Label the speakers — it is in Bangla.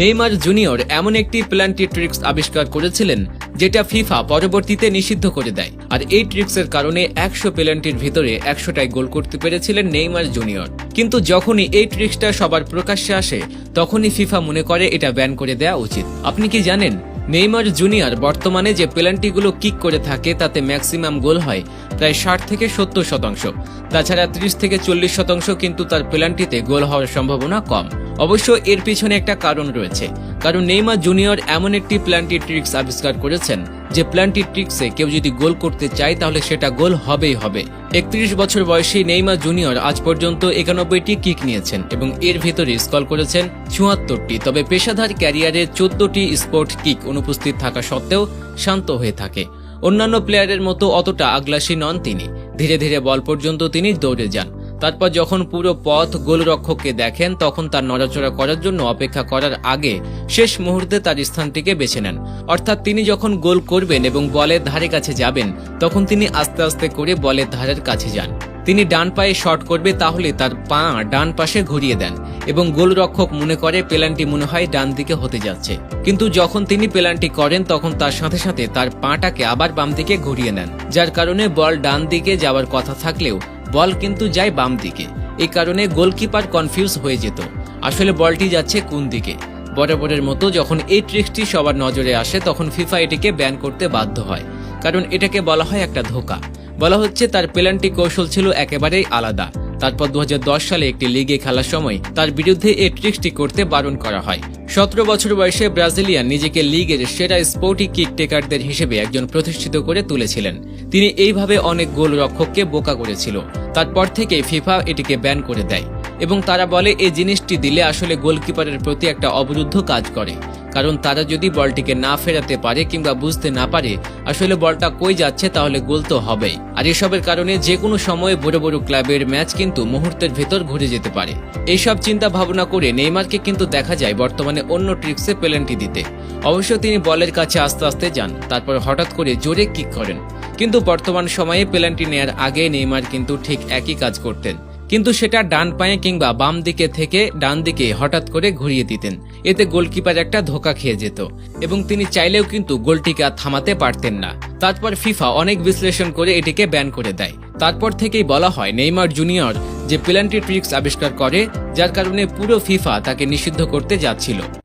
Speaker 1: নেইমার জুনিয়র এমন একটি প্ল্যান্টি ট্রিক্স আবিষ্কার করেছিলেন, যেটা ফিফা পরবর্তীতে নিষিদ্ধ করে দেয়। আর এই ট্রিক্সের কারণে একশো পেনাল্টির ভিতরে একশোটাই গোল করতে পেরেছিলেন নেইমার জুনিয়র। কিন্তু যখনই এই ট্রিক্সটা সবার প্রকাশ্যে আসে, তখনই ফিফা মনে করে এটা ব্যান করে দেওয়া উচিত। আপনি কি জানেন, নেইমার জুনিয়র বর্তমানে যে পেনাল্টিগুলো কিক করে থাকে, তাতে ম্যাক্সিমাম গোল হয় প্রায় ষাট থেকে সত্তর শতাংশ। তাছাড়া ত্রিশ থেকে চল্লিশ শতাংশ কিন্তু তার পেনাল্টিতে গোল হওয়ার সম্ভাবনা কম। অবশ্য এর পিছনে একটা কারণ রয়েছে। কারণ নেইমার জুনিয়র এমন একটি প্ল্যান্টি ট্রিক্স আবিষ্কার করেছেন, যে প্ল্যান্টি ট্রিক্সে কেউ যদি গোল করতে চায়, তাহলে সেটা গোল হবেই হবে। একত্রিশ বছর বয়সী নেইমা জুনিয়র আজ পর্যন্ত একানব্বইটি কিক নিয়েছেন এবং এর ভেতরে স্কল করেছেন চুয়াত্তরটি। তবে পেশাদার ক্যারিয়ারে চোদ্দটি স্পোর্ট কিক অনুপস্থিত থাকা সত্ত্বেও শান্ত হয়ে থাকে। অন্যান্য প্লেয়ারের মতো অতটা আগ্রাসী নন তিনি। ধীরে ধীরে বল পর্যন্ত তিনি দৌড়ে যান। তারপর যখন পুরো পথ গোলরক্ষককে দেখেন, তখন তার নড়াচড়া করার জন্য অপেক্ষা করার আগে শেষ মুহূর্তে তার স্থানটিকে বেছে নেন। অর্থাৎ তিনি যখন গোল করবেন এবং বলের ধারে কাছে যাবেন, তখন তিনি আস্তে আস্তে করে বলের ধারের কাছে যান। তিনি ডান পায়ে শট করবে তাহলে তার পা ডান পাশে ঘুরিয়ে দেন এবং গোলরক্ষক মনে করে পেলান্টি মনে হয় ডান দিকে হতে যাচ্ছে। কিন্তু যখন তিনি পেলান্টি করেন, তখন তার সাথে সাথে তার পাটাকে আবার বাম দিকে ঘুরিয়ে নেন, যার কারণে বল ডান দিকে যাওয়ার কথা থাকলেও বল কিন্তু যায় বাম দিকে। এই কারণে গোলকিপার কনফিউজ হয়ে যেত। আসলে বলটি যাচ্ছে কোন দিকে। বরাবরের মতো যখন এই ট্রিক্সটি সবার নজরে আসে, তখন ফিফা এটিকে ব্যান করতে বাধ্য হয়। কারণ এটাকে বলা হয় একটা ধোকা। বলা হচ্ছে তার পেলান্টি কৌশল ছিল একেবারেই আলাদা। তারপর দু হাজার দশ সালে একটি লিগে খেলার সময় তার বিরুদ্ধে এই ট্রিক্সটি করতে বারণ করা হয়। সতেরো বছর বয়সে ব্রাজিলিয়ান নিজেকে লিগের সেরা স্পোর্টি কিক টেকারদের হিসেবে একজন প্রতিষ্ঠিত করে তুলেছিলেন। তিনি এইভাবে অনেক গোল রক্ষককে বোকা করেছিল। তারপর থেকে ফিফা এটিকে ব্যান করে দেয় এবং তারা বলে এই জিনিসটি দিলে আসলে গোলকিপারের প্রতি একটা অবরুদ্ধ কাজ করে। কারণ তারা যদি বলটিকে না ফেরাতে পারে কিংবা বুঝতে না পারে, আসলে বলটা কই যাচ্ছে তাহলে গোল তো হবেই। আর এসবের কারণে যে কোনো সময়ে বড় বড় ক্লাবের ম্যাচ কিন্তু মুহূর্তের ভেতর ঘুরে যেতে পারে। এইসব চিন্তা ভাবনা করে নেইমারকে কিন্তু দেখা যায় বর্তমানে অন্য ট্রিক্সে পেলেন্টি দিতে। অবশ্য তিনি বলের কাছে আস্তে আস্তে যান, তারপর হঠাৎ করে জোরে কিক করেন। কিন্তু বর্তমান সময়ে পেলেন্টি নেয়ার আগে নেইমার কিন্তু ঠিক একই কাজ করতেন। কিন্তু সেটা ডান পায়ে কিংবা বাম দিকে থেকে ডান দিকে হঠাৎ করে ঘুরিয়ে দিতেন। এতে গোলকিপার একটা ধোকা খেয়ে যেত এবং তিনি চাইলেও কিন্তু গোলটিকে আর থামাতে পারতেন না। তারপর ফিফা অনেক বিশ্লেষণ করে এটিকে ব্যান করে দেয়। তারপর থেকেই বলা হয় নেইমার জুনিয়র যে পেনাল্টি ট্রিক্স আবিষ্কার করে, যার কারণে পুরো ফিফা তাকে নিষিদ্ধ করতে যাচ্ছিল।